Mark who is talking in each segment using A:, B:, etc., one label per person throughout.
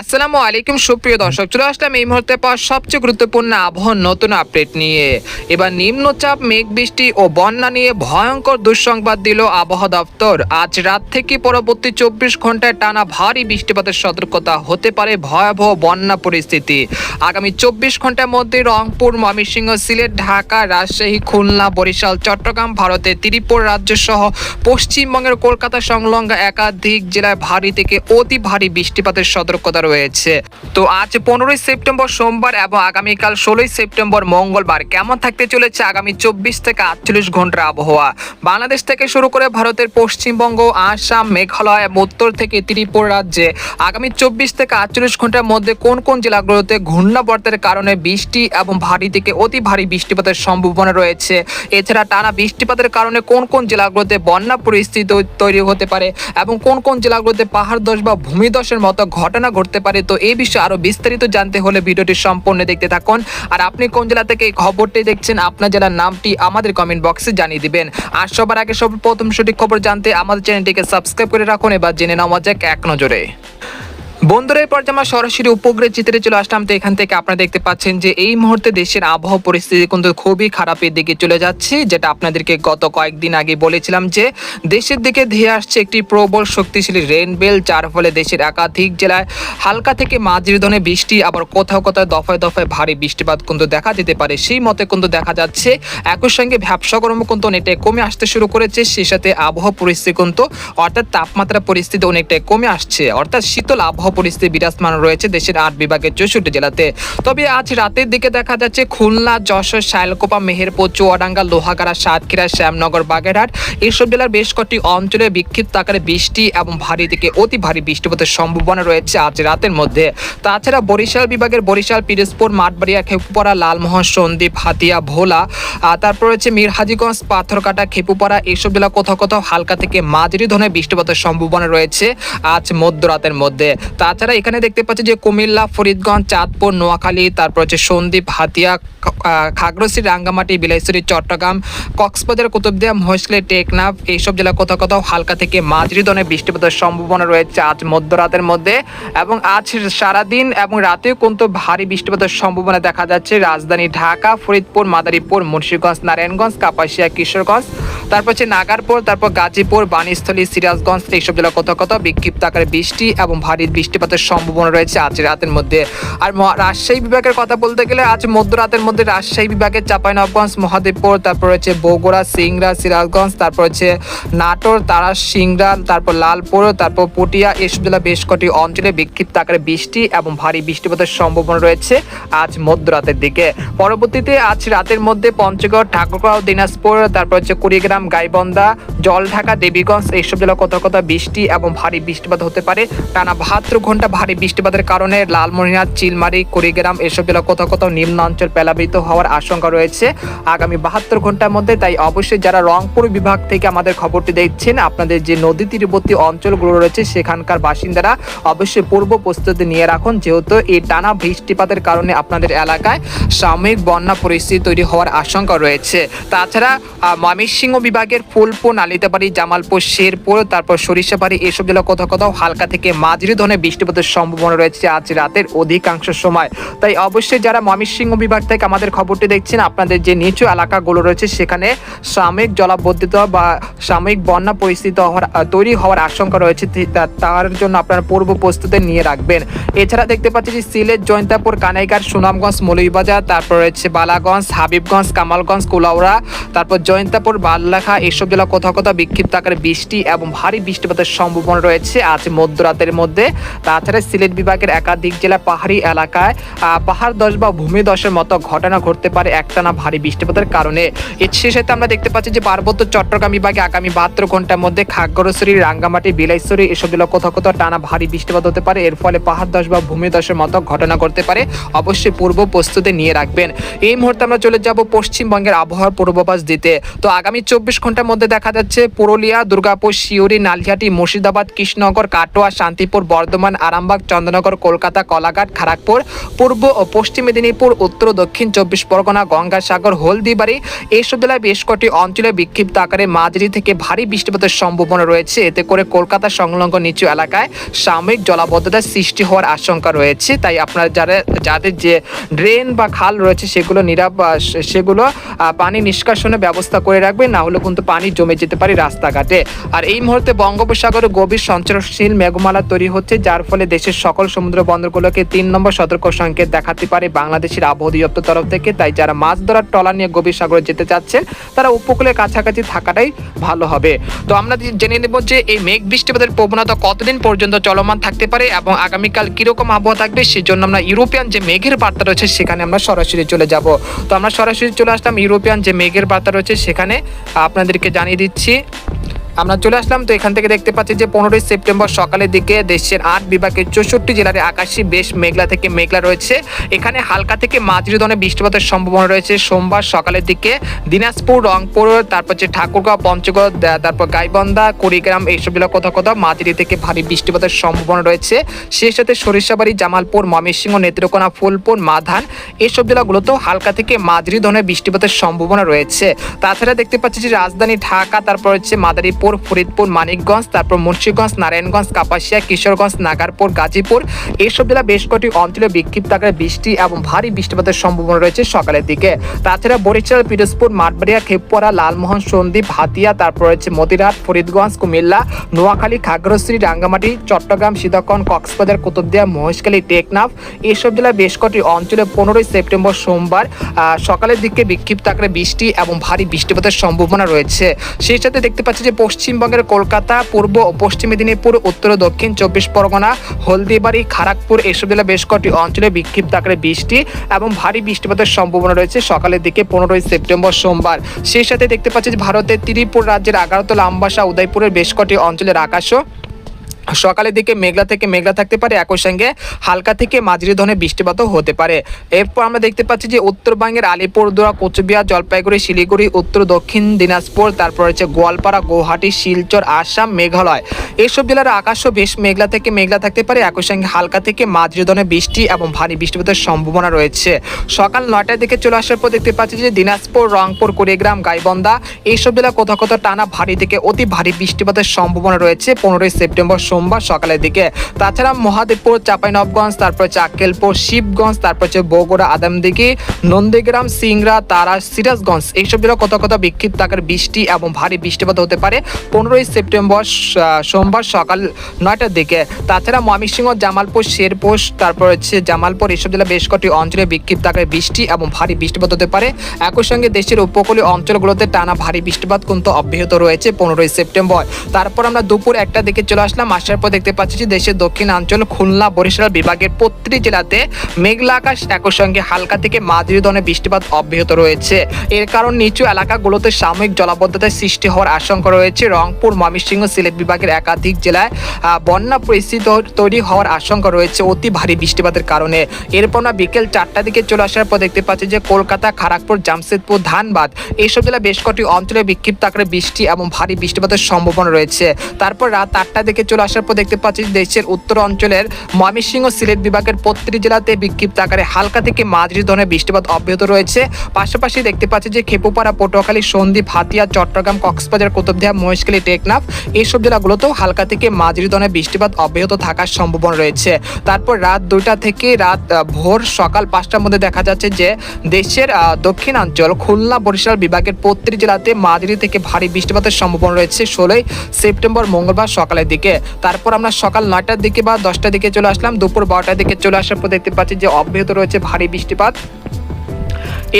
A: আসসালামু আলাইকুম, সুপ্রিয় দর্শক, চলে আসলাম এই মুহূর্তে পাওয়া সবচেয়ে গুরুত্বপূর্ণ আবহাওয়ার নতুন আপডেট নিয়ে। এবার নিম্নচাপ, মেঘ বৃষ্টি ও বন্যা নিয়ে ভয়ঙ্কর দুঃসংবাদ দিল আবহাওয়া দপ্তর। আজ রাত থেকে পরবর্তী চব্বিশ ঘন্টায় টানা ভারী বৃষ্টিপাতের সতর্কতা হতে পারে ভয়াবহ বন্যা পরিস্থিতি। আগামী চব্বিশ ঘণ্টার মধ্যে রংপুর, ময়মনসিংহ, সিলেট, ঢাকা, রাজশাহী, খুলনা, বরিশাল, চট্টগ্রাম ভারতের ত্রিপুর রাজ্য সহ পশ্চিমবঙ্গের কলকাতা সংলগ্ন একাধিক জেলায় ভারী থেকে অতি ভারী বৃষ্টিপাতের সতর্কতা রয়েছে। তো আজ পনেরোই সেপ্টেম্বর সোমবার এবং আগামীকাল ষোলোই সেপ্টেম্বর মঙ্গলবার কেমন থাকতে চলেছে আগামী চব্বিশ থেকে আটচল্লিশ ঘণ্টার আবহাওয়া? বাংলাদেশ থেকে শুরু করে ভারতের পশ্চিমবঙ্গ, আসাম, মেঘালয় এবং উত্তর থেকে ত্রিপুরা রাজ্যে আগামী চব্বিশ থেকে আটচল্লিশ ঘণ্টার মধ্যে কোন কোন জেলাগুলোতে ঘূর্ণাবর্তের কারণে বৃষ্টি এবং ভারী থেকে অতি ভারী বৃষ্টিপাতের সম্ভাবনা রয়েছে? এছাড়া টানা বৃষ্টিপাতের কারণে কোন কোন জেলাগুলোতে বন্যা পরিস্থিতি তৈরি হতে পারে এবং কোন কোন জেলাগুলোতে পাহাড় ধস বা ভূমিধসের মতো ঘটনা ঘটতে পারে। তো এই বিষয়ে আরও বিস্তারিত জানতে হলে ভিডিওটি সম্পূর্ণ দেখতে থাকুন। আর আপনি কোন জেলা থেকে এই খবরটি দেখছেন, আপনার জেলার নামটি আমাদের কমেন্ট বক্সে জানিয়ে দিবেন। আর সবার আগে সব প্রথম সঠিক খবর জানতে আমাদের চ্যানেলটিকে সাবস্ক্রাইব করে রাখুন, এবার জেনে নেওয়া যাক এক নজরে। বন্ধুরা এরপর যে সরাসরি উপগ্রহ চিত্রে চলে আসলাম, তো এখান থেকে আপনারা দেখতে পাচ্ছেন যে এই মুহূর্তে দেশের আবহাওয়া পরিস্থিতি কিন্তু খুবই খারাপের দিকে চলে যাচ্ছে, যেটা আপনাদেরকে গত কয়েকদিন আগে বলেছিলাম যে দেশের দিকে ধেয়ে আসছে একটি প্রবল শক্তিশালী রেনবেল যার ফলে দেশের একাধিক জেলায় হালকা থেকে মাঝারি ধরনের বৃষ্টি, আবার কোথাও কোথাও দফায় দফায় ভারী বৃষ্টিপাত কিন্তু দেখা যেতে পারে। সেই মতে কিন্তু দেখা যাচ্ছে একই সঙ্গে ব্যবসা কর্ম কিন্তু অনেকটাই কমে আসতে শুরু করেছে, সেই সাথে আবহাওয়া পরিস্থিতি কিন্তু অর্থাৎ তাপমাত্রা পরিস্থিতি অনেকটাই কমে আসছে, অর্থাৎ শীতল আবহাওয়া পরিস্থিতি বিরাজমান রয়েছে দেশের আট বিভাগের চৌষট্টি জেলাতে। তবে আজ রাতের দিকে দেখা যাচ্ছে খুলনা, যশোর শায়লকোপা মেহেরপুর, চুয়াডাঙ্গা, লোহাগাড়া, সাতক্ষীরা, শ্যামনগর, বাগেরহাট এইসব জেলার বেশ কয়েকটি অঞ্চলে বিক্ষিপ্ত আকারে বৃষ্টি এবং ভারী থেকে অতি ভারী বৃষ্টিপাতের সম্ভাবনা রয়েছে আজ রাতের মধ্যে। তাছাড়া বরিশাল বিভাগের বরিশাল, পিরোজপুর, মাঠবাড়িয়া, খেপুপাড়া, লালমোহন, সন্দ্বীপ, হাতিয়া, ভোলা তারপর হচ্ছে মিরহাজিগঞ্জ, পাথরকাটা, খেপুপাড়া এইসব জেলা কোথাও কোথাও হালকা থেকে মাঝারি ধরনের বৃষ্টিপাতের সম্ভাবনা রয়েছে আজ মধ্যরাতের মধ্যে। তাছাড়া এখানে দেখতে পাচ্ছি যে কুমিল্লা, ফরিদগঞ্জ, চাঁদপুর, নোয়াখালী, তারপর হচ্ছে সন্দ্বীপ, হাতিয়া, খ- রাঙ্গামাটি, বিলাইছড়ি, চট্টগ্রাম, কক্সবাজার, কুতুবদিয়া, মহেশখালী, টেকনাফ এইসব জেলা কোথাও কোথাও হালকা থেকে মাঝারি ধরনের বৃষ্টিপাতের সম্ভাবনা রয়েছে আজ মধ্যরাতের মধ্যে এবং আজ সারাদিন এবং রাতেও কিন্তু ভারী বৃষ্টিপাতের সম্ভাবনা দেখা যাচ্ছে। রাজধানী ঢাকা, ফরিদপুর, মাদারীপুর, মুন্সিগঞ্জ, নারায়ণগঞ্জ, কাপাসিয়া, কিশোরগঞ্জ, তারপর হচ্ছে নাগারপুর, তারপর গাজীপুর, বাণীস্থলী, সিরাজগঞ্জ, এইসব জেলা কোথাও কোথাও বিক্ষিপ্ত আকারে বৃষ্টি এবং ভারী বৃষ্টিপাতের সম্ভাবনা রয়েছে আজ রাতের মধ্যে। আর রাজশাহী বিভাগের কথা বলতে গেলে আজ মধ্যরাতের মধ্যে রাজশাহী বিভাগের চাঁপাইনবাবগঞ্জ, মহাদেবপুর, তারপর হচ্ছে বগুড়া, সিংড়া, সিরাজগঞ্জ, তারপর হচ্ছে নাটোর, তারা, সিংড়া, তারপর লালপুর, তারপর পটিয়া, এসব জেলা বেশ কটি অঞ্চলে বিক্ষিপ্ত আকারে বৃষ্টি এবং ভারী বৃষ্টিপাতের সম্ভাবনা রয়েছে আজ মধ্যরাতের দিকে। পরবর্তীতে আজ রাতের মধ্যে পঞ্চগড়, ঠাকুরগাঁও, দিনাজপুর, তারপর হচ্ছে কুড়িগ্রাম, গাইবন্ধা, জলঢাকা, দেবীগঞ্জ, এইসব জেলা কোথাও কোথাও বৃষ্টি এবং ভারী বৃষ্টিপাত হতে পারে। টানা বাহাত্তর ঘণ্টা ভারী বৃষ্টিপাতের কারণে লালমনিরহাট, চিলমারি, কুড়িগ্রাম এসব জেলা কোথাও কোথাও নিম্ন অঞ্চল প্লাবিত হওয়ার আশঙ্কা রয়েছে। আগামী বাহাত্তর ঘণ্টার মধ্যে তাই অবশ্যই যারা রংপুর বিভাগ থেকে আমাদের খবরটি দেখছেন, আপনাদের যে নদী তীরবর্তী অঞ্চলগুলো রয়েছে সেখানকার বাসিন্দারা অবশ্যই পূর্ব প্রস্তুতি নিয়ে রাখুন। যেহেতু এই টানা বৃষ্টিপাতের কারণে আপনাদের এলাকায় সাময়িক বন্যা পরিস্থিতি তৈরি হওয়ার আশঙ্কা রয়েছে। তাছাড়া ময়মনসিংহ বিভাগের ফুলপুর, নালিতাবাড়ি, জামালপুর, শেরপুর, তারপর সরিষাবাড়ি এসব জেলা কোথাও কোথাও হালকা থেকে মাঝারি ধরনের বৃষ্টিপাতের সম্ভাবনা রয়েছে আজ রাতের অধিকাংশ সময়। তাই অবশ্যই যারা ময়মনসিংহ বিভাগ থেকে আমাদের খবরটি দেখছেন, আপনাদের যে নিচু এলাকাগুলো রয়েছে, সেখানে সাময়িক জলাবদ্ধতা বা সাময়িক বন্যা পরিস্থিতি তৈরি হওয়ার আশঙ্কা রয়েছে তার জন্য আপনারা পূর্ব প্রস্তুতি নিয়ে রাখবেন। এছাড়া দেখতে পাচ্ছি যে সিলেট, জয়ন্তাপুর, কানাইঘাট, সুনামগঞ্জ, মৌলভীবাজার, তারপর রয়েছে বালাগঞ্জ, হাবিবগঞ্জ, কামালগঞ্জ, কুলাউড়া, তারপর জয়ন্তাপুর বাল্লাখা এসব জেলা কোথাও কোথাও বিক্ষিপ্ত আকারে বৃষ্টি এবং ভারী বৃষ্টিপাতের সম্ভাবনা রয়েছে আজ মধ্যরাতের মধ্যে। তাছাড়া সিলেট বিভাগের একাধিক জেলা পাহাড়ি এলাকায় পাহাড় দশ বা ভূমিধসের মতো ঘটনা ঘটতে পারে একটানা ভারী বৃষ্টিপাতের কারণে। এর শেষে আমরা দেখতে পাচ্ছি যে পার্বত্য চট্টগ্রাম বিভাগে আগামী বাহাত্তর ঘণ্টার মধ্যে খাগড়াছড়ি, রাঙ্গামাটি, বিলাইছড়ি এসব জেলা কোথাও কোথাও টানা ভারী বৃষ্টিপাত হতে পারে। এর ফলে পাহাড় দশ বা ভূমিধসের মতো ঘটনা ঘটতে পারে। অবশ্যই পূর্ব প্রস্তুতি নিয়ে রাখবেন। এই মুহূর্তে আমরা চলে যাব পশ্চিমবঙ্গের আবহাওয়ার পূর্বাভাস দিতে। তো আগামী চব্বিশ ঘণ্টার মধ্যে দেখা যাচ্ছে পুরুলিয়া, দুর্গাপুর শিউরি নালিহাটি, মুর্শিদাবাদ, কৃষ্ণনগর, কাটোয়া, শান্তিপুর, বর্ধমান বর্ধমান, আরামবাগ, চন্দ্রনগর, কলকাতা, কলাঘাট খড়গপুর পূর্ব ও পশ্চিম মেদিনীপুর, উত্তর দক্ষিণ চব্বিশ পরগনা, গঙ্গাসাগর, হলদিবাড়ি এইসব জেলায় বেশ কটি অঞ্চলে বিক্ষিপ্ত আকারে মাঝারি থেকে ভারী বৃষ্টিপাতের সম্ভাবনা রয়েছে। এতে করে কলকাতা সংলগ্ন নিচু এলাকায় সাময়িক জলাবদ্ধতার সৃষ্টি হওয়ার আশঙ্কা রয়েছে। তাই আপনার যারা, যাদের যে ড্রেন বা খাল রয়েছে, সেগুলো নিরাপ, সেগুলো পানি নিষ্কাশনের ব্যবস্থা করে রাখবেন, না হলে কিন্তু পানি জমে যেতে পারে রাস্তাঘাটে। আর এই মুহূর্তে বঙ্গোপসাগরে গভীর সঞ্চারশীল মেঘমালা তৈরি হচ্ছে যার ফলে দেশের সকল সমুদ্র বন্দরগুলোকে তিন নম্বর সতর্ক সংকেত দেখাতে পারে বাংলাদেশের আবহাওয়া অধিদপ্তর তরফ থেকে। তাই যারা মাছ ধরার ট্রলার নিয়ে গভীর সাগরে যেতে চাচ্ছেন, তারা উপকূলের কাছাকাছি থাকাটাই ভালো হবে। তো আমরা জেনে নেব যে এই মেঘ বৃষ্টিপাতের প্রবণতা কতদিন পর্যন্ত চলমান থাকতে পারে এবং আগামীকাল কীরকম আবহাওয়া থাকবে সেই জন্য আমরা ইউরোপিয়ান যে মেঘের বার্তা রয়েছে, সেখানে আমরা সরাসরি চলে যাব। তো আমরা সরাসরি চলে আসলাম ইউরোপিয়ান যে মেঘের বার্তা রয়েছে, সেখানে আপনাদেরকে জানিয়ে দিচ্ছি আমরা চলে আসলাম, তো এখান থেকে দেখতে পাচ্ছি যে পনেরোই সেপ্টেম্বর সকালের দিকে দেশের আট বিভাগের চৌষট্টি জেলার আকাশে বেশ মেঘলা থেকে মেঘলা রয়েছে। এখানে হালকা থেকে মাঝারি ধরনের বৃষ্টিপাতের সম্ভাবনা রয়েছে। সোমবার সকালের দিকে দিনাজপুর, রংপুর, তারপর হচ্ছে ঠাকুরগাঁও, পঞ্চগড় তারপর গাইবন্ধা, কুড়িগ্রাম এইসব জেলা কোথাও কোথাও মাঝারি থেকে ভারী বৃষ্টিপাতের সম্ভাবনা রয়েছে। সেই সাথে সরিষাবাড়ি, জামালপুর, ময়মনসিংহ, নেত্রকোনা, ফুলপুর, মাধান এইসব জেলাগুলোতেও হালকা থেকে মাঝারি ধরনের বৃষ্টিপাতের সম্ভাবনা রয়েছে। তাছাড়া দেখতে পাচ্ছি যে রাজধানী ঢাকা, তারপর হচ্ছে মাদারীপুর ফরিদপুর, মানিকগঞ্জ, তারপর মুন্সিগঞ্জ, নারায়ণগঞ্জ, কাপাসিয়া, কিশোরগঞ্জ, নাগারপুর, গাজীপুর। এইসব জেলা বেশ কটি অঞ্চলে বিক্ষিপ্ত আকারে বৃষ্টি এবং ভারী বৃষ্টিপাতের সম্ভাবনা রয়েছে সকালের দিকে। তাছাড়া বরিশাল, পিরোজপুর, মাঠবাড়িয়া খেপপড়া লালমোহন, সন্দ্বীপ, হাতিয়া, তারপর রয়েছে মতিরাট ফরিদগঞ্জ, কুমিল্লা, নোয়াখালী, খাগড়াছড়ি, রাঙ্গামাটি, চট্টগ্রাম সীতাকন কক্সবাজার, কুতুবদিয়া, মহেশখালী, টেকনাফ। এইসব জেলায় বেশ কটি অঞ্চলে পনেরোই সেপ্টেম্বর সোমবার সকালের দিকে বিক্ষিপ্ত আকারে বৃষ্টি এবং ভারী বৃষ্টিপাতের সম্ভাবনা রয়েছে। সেই সাথে দেখতে পাচ্ছি যে পশ্চিমবঙ্গের কলকাতা, পূর্ব ও পশ্চিম মেদিনীপুর, উত্তর দক্ষিণ চব্বিশ পরগনা, হলদিবাড়ি খারাকপুর এসব জেলা বেশ কটি অঞ্চলে বিক্ষিপ্ত আকারে বৃষ্টি এবং ভারী বৃষ্টিপাতের সম্ভাবনা রয়েছে সকালের দিকে পনেরোই সেপ্টেম্বর সোমবার। সেই সাথে দেখতে পাচ্ছি ভারতের ত্রিপুর রাজ্যের আগারত লাম্বাসা উদয়পুরের বেশ কটি অঞ্চলের আকাশও সকালের দিকে মেঘলা থেকে মেঘলা থাকতে পারে, একই সঙ্গে হালকা থেকে মাঝারি ধরনের বৃষ্টিপাতও হতে পারে। এরপর আমরা দেখতে পাচ্ছি যে উত্তরবঙ্গের আলিপুরদুয়ার, কোচবিহার, জলপাইগুড়ি, শিলিগুড়ি, উত্তর, দক্ষিণ দিনাজপুর, তারপর হচ্ছে গোয়ালপাড়া গুয়াহাটি শিলচর, আসাম, মেঘালয়। এইসব জেলার আকাশও বেশ মেঘলা থেকে মেঘলা থাকতে পারে, একই সঙ্গে হালকা থেকে মাঝারি ধরনের বৃষ্টি এবং ভারী বৃষ্টিপাতের সম্ভাবনা রয়েছে। সকাল নয়টার দিকে চলে আসার পর দেখতে পাচ্ছি যে দিনাজপুর, রংপুর, কুড়িগ্রাম, গাইবন্ধা এইসব জেলা কোথাও কোথাও টানা ভারী থেকে অতি ভারী বৃষ্টিপাতের সম্ভাবনা রয়েছে। পনেরোই সেপ্টেম্বর সোমবার সকালের দিকে। তাছাড়া মহাদেবপুর, চাঁপাইনবগঞ্জ, তারপর হচ্ছে আক্কেলপুর শিবগঞ্জ, তারপর হচ্ছে বগুড়া, আদামদিঘি, নন্দীগ্রাম, সিংড়া, তারা, সিরাজগঞ্জ, এইসব জেলা কোথাও কোথাও বিক্ষিপ্ত আকার বৃষ্টি এবং ভারী বৃষ্টিপাত হতে পারে পনেরোই সেপ্টেম্বর সোমবার সকাল নয়টার দিকে। তাছাড়া ময়মনসিংহ, জামালপুর শেরপোষ তারপর হচ্ছে জামালপুর, এইসব জেলা বেশ কটি অঞ্চলে বিক্ষিপ্ত আকারে বৃষ্টি এবং ভারী বৃষ্টিপাত হতে পারে। একই সঙ্গে দেশের উপকূলীয় অঞ্চলগুলোতে টানা ভারী বৃষ্টিপাত কিন্তু অব্যাহত রয়েছে পনেরোই সেপ্টেম্বর। তারপর আমরা দুপুর একটা দিকে চলে আসলাম। আসার পর দেখতে পাচ্ছি যে দেশের দক্ষিণাঞ্চল খুলনা, বরিশাল বিভাগের প্রতিটি জেলাতে মেঘলা আকাশ একই সঙ্গে হালকা থেকে মাঝারি ধরনের বৃষ্টিপাত অব্যাহত রয়েছে। এর কারণ নিচু এলাকাগুলোতে সাময়িক জলাবদ্ধতার সৃষ্টি হওয়ার আশঙ্কা রয়েছে। রংপুর, ময়মনসিংহ, সিলেট বিভাগের একাধিক জেলায় বন্যা পরিস্থিতি তৈরি হওয়ার আশঙ্কা রয়েছে অতি ভারী বৃষ্টিপাতের কারণে। এরপর আমরা বিকেল চারটার দিকে চলে আসার পর দেখতে পাচ্ছি যে কলকাতা খড়গপুর জামশেদপুর, ধানবাদ এইসব জেলা বেশ কটি অঞ্চলে বিক্ষিপ্ত আকারে বৃষ্টি এবং ভারী বৃষ্টিপাতের সম্ভাবনা রয়েছে। তারপর রাত আটটার দিকে চলে আসার পর দেখতে পাচ্ছি দেশের উত্তর অঞ্চলের ময়মনসিংহ সিলেট বিভাগের প্রতিটি জেলাতে বিক্ষিপ্ত আকারে হালকা থেকে মাঝারি ধরনের বৃষ্টিপাত অব্যাহত রয়েছে। পাশাপাশি দেখতে পাচ্ছি যে খেপুপাড়া, পটুয়াখালী সন্দ্বীপ হাতিয়া চট্টগ্রাম, কক্সবাজার, কুতুবদিয়া, মহেশখালী, টেকনাফ এইসব জেলাগুলোতেও হালকা থেকে মাঝারি ধরনের বৃষ্টিপাত অব্যাহত থাকার সম্ভাবনা রয়েছে। তারপর রাত দুইটা থেকে রাত ভোর সকাল পাঁচটার মধ্যে দেখা যাচ্ছে যে দেশের দক্ষিণাঞ্চল খুলনা, বরিশাল বিভাগের প্রতিটি জেলাতে মাঝারি থেকে ভারী বৃষ্টিপাতের সম্ভাবনা রয়েছে। ষোলোই সেপ্টেম্বর মঙ্গলবার সকালের দিকে। তারপর আমরা সকাল নয়টার দিকে বা দশটার দিকে চলে আসলাম। দুপুর বারোটার দিকে চলে আসার পর দেখতে পাচ্ছি যে অব্যাহত রয়েছে ভারী বৃষ্টিপাত।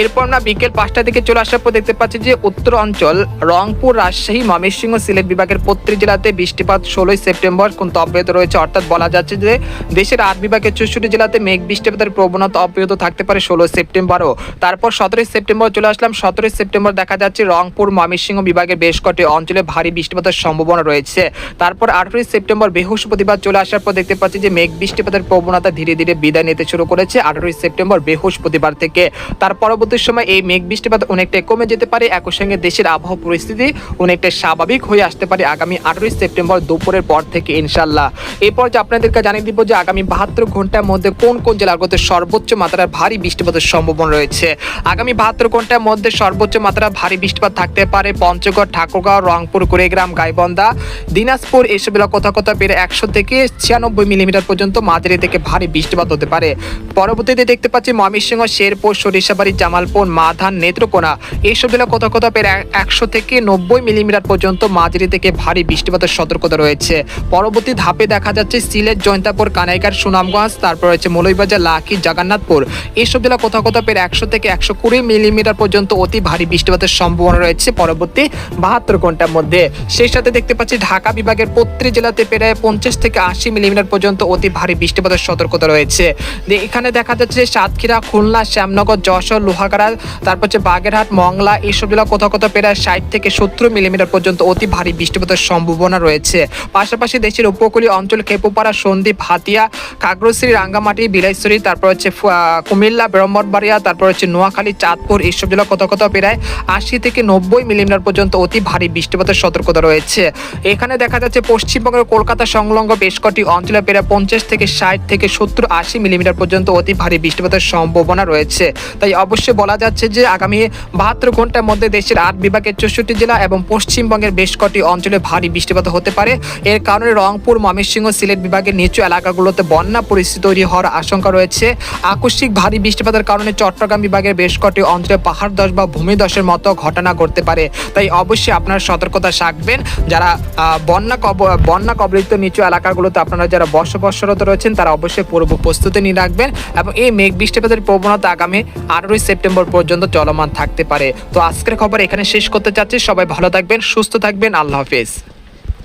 A: এরপর আমরা বিকেল পাঁচটার দিকে চলে আসার পর দেখতে পাচ্ছি যে উত্তর অঞ্চল, রংপুর, রাজশাহী, ময়মনসিংহ, সিলেট বিভাগের প্রত্যেক জেলাতে বৃষ্টিপাত ষোলোই সেপ্টেম্বর কিন্তু অব্যাহত রয়েছে। অর্থাৎ বলা যাচ্ছে যে দেশের আট বিভাগের চৌষট্টি জেলাতে মেঘ বৃষ্টিপাতের প্রবণতা অব্যাহত থাকতে পারে ষোলোই সেপ্টেম্বরও। তারপর সতেরোই সেপ্টেম্বর চলে আসলাম। সতেরোই সেপ্টেম্বর দেখা যাচ্ছে রংপুর, ময়মনসিংহ বিভাগের বেশ কটি অঞ্চলে ভারী বৃষ্টিপাতের সম্ভাবনা রয়েছে। তারপর আঠেরোই সেপ্টেম্বর বৃহস্পতিবার চলে আসার পর দেখতে পাচ্ছি যে মেঘ বৃষ্টিপাতের প্রবণতা ধীরে ধীরে বিদায় নিতে শুরু করেছে আঠেরোই সেপ্টেম্বর বৃহস্পতিবার থেকে। তার পরবর্তী সময় এই মেঘ বৃষ্টিপাত অনেকটাই কমে যেতে পারে। একই সঙ্গে দেশের আবহাওয়া পরিস্থিতি অনেকটাই স্বাভাবিক হয়ে আসতে পারে আগামী আঠারোই সেপ্টেম্বর দুপুরের পর থেকে ইনশাল্লাহ এরপর যে আপনাদেরকে জানিয়ে দিব যে আগামী বাহাত্তর ঘণ্টার মধ্যে কোন কোন জেলাগুলোতে সর্বোচ্চ মাত্রার ভারী বৃষ্টিপাতের সম্ভাবনা রয়েছে? আগামী বাহাত্তর ঘণ্টার মধ্যে সর্বোচ্চ মাত্রা ভারী বৃষ্টিপাত থাকতে পারে পঞ্চগড়, ঠাকুরগাঁও, রংপুর, কুড়িগ্রাম, গাইবন্ধা, দিনাজপুর এসব এলাকা কোথাও কোথাও বেড়ে একশো থেকে ছিয়ানব্বই মিলিমিটার পর্যন্ত মাঝারি থেকে ভারী বৃষ্টিপাত হতে পারে। পরবর্তীতে দেখতে পাচ্ছি ময়মনসিংহ, শেরপুর, সরিষাবাড়ি জামালপুর, মাধান, নেত্রকোনা। এইসব এলাকা কোথাও কোথাও বেড়ে একশো থেকে নব্বই মিলিমিটার পর্যন্ত মাঝারি থেকে ভারী বৃষ্টিপাতের সতর্কতা রয়েছে। পরবর্তী ধাপে দেখা যাচ্ছে সিলেট, জয়ন্তাপুর কানাইকার সুনামগঞ্জ, তারপর রয়েছে মৌলভীবাজার, লাকি, জগন্নাথপুর। এইসব জেলা কোথাও কোথাও বেড়ে একশো থেকে একশো কুড়ি মিলিমিটার পর্যন্ত অতি ভারী বৃষ্টিপাতের সম্ভাবনা রয়েছে পরবর্তী বাহাত্তর ঘণ্টার মধ্যে। সেই সাথে দেখতে পাচ্ছি ঢাকা বিভাগের প্রত্যেক জেলাতে প্রায় পঞ্চাশ থেকে আশি মিলিমিটার পর্যন্ত অতি ভারী বৃষ্টিপাতের সতর্কতা রয়েছে। এখানে দেখা যাচ্ছে সাতক্ষীরা, খুলনা, শ্যামনগর, যশোর লোহাগাড়া তারপর হচ্ছে বাগেরহাট, মংলা, এইসব জেলা কোথাও কোথাও প্রায় ষাট থেকে সত্তর মিলিমিটার পর্যন্ত অতি ভারী বৃষ্টিপাতের সম্ভাবনা রয়েছে। পাশাপাশি দেশের উপকূলীয় অঞ্চল খেপুপাড়া, সন্দ্বীপ, হাতিয়া কাগরশ্রী রাঙ্গামাটি বিলাইশ্বরী তারপর হচ্ছে কুমিল্লা, ব্রহ্মণবাড়িয়া, তারপর হচ্ছে নোয়াখালী, চাঁদপুর, এইসব জেলা কোথাও কোথাও প্রায় আশি থেকে নব্বই মিলিমিটার পর্যন্ত অতি ভারী বৃষ্টিপাতের সতর্কতা রয়েছে। এখানে দেখা যাচ্ছে পশ্চিমবঙ্গের কলকাতা সংলগ্ন বেশ কটি অঞ্চলে প্রায় পঞ্চাশ থেকে ষাট থেকে সত্তর আশি মিলিমিটার পর্যন্ত অতি ভারী বৃষ্টিপাতের সম্ভাবনা রয়েছে। তাই অবশ্যই বলা যাচ্ছে যে আগামী বাহাত্তর ঘণ্টার মধ্যে দেশের আট বিভাগের চৌষট্টি জেলা এবং পশ্চিমবঙ্গের বেশ কটি অঞ্চলে ভারী বৃষ্টিপাত হতে পারে। এর কারণে রংপুর, ময়মনসিংহ, সিলেট বিভাগের নিচু এলাকাগুলোতে বন্যা পরিস্থিতি তৈরি হওয়ার আশঙ্কা রয়েছে। আকস্মিক ভারী বৃষ্টিপাতের কারণে চট্টগ্রাম বিভাগের বেশ কটি অঞ্চলে পাহাড় ধস বা ভূমিধসের মতো ঘটনা ঘটতে পারে। তাই অবশ্যই আপনারা সতর্কতা রাখবেন যারা বন্যা কব, বন্যা কবলিত নিচু এলাকাগুলোতে আপনারা যারা বসবাসরত রয়েছেন, তারা অবশ্যই পূর্ব প্রস্তুতি নিয়ে রাখবেন এবং এই মেঘ বৃষ্টিপাতের প্রবণতা আগামী আঠারোই সেপ্টেম্বর পর্যন্ত চলমান থাকতে পারে। তো আজকের খবর এখানে শেষ করতে চাচ্ছি। সবাই ভালো থাকবেন, সুস্থ থাকবেন। আল্লাহ হাফেজ।